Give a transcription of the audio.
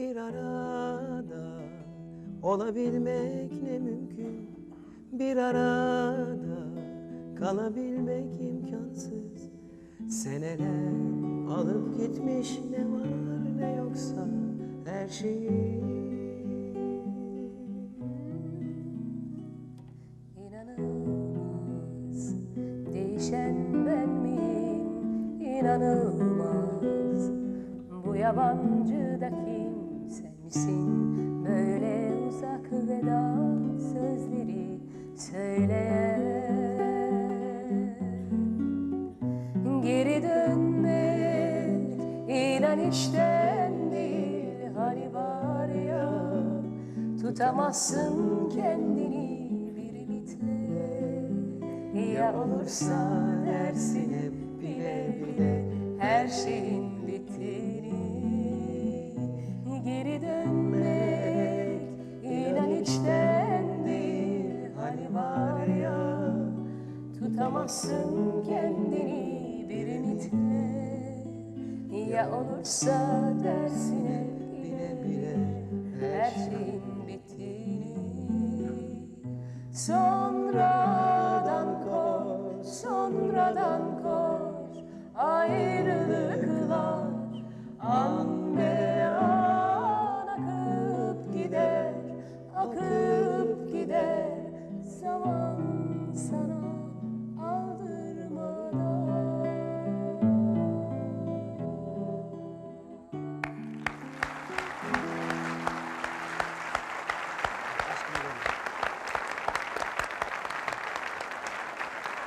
bir arada olabilmek ne mümkün? Bir arada kalabilmek imkansız. Seneler alıp gitmiş ne var ne yoksa her şeyi. İnanılmaz Değişen ben miyim? İnanılmaz Bu yabancı da kim misin? Böyle uzak veda Sözleri söyleyen. Geri dönmek inan işten değil Hani var ya Tutamazsın kendini bir ümitle Ya olursa dersin hep bile bile Her şeyin Tutamazsın kendini bir ümitle Ya olursa dersine bile bile Her şeyin bittiğini. Sonradan koş, sonradan koş Ayrılıklar an be an akıp gider Akıp gider zaman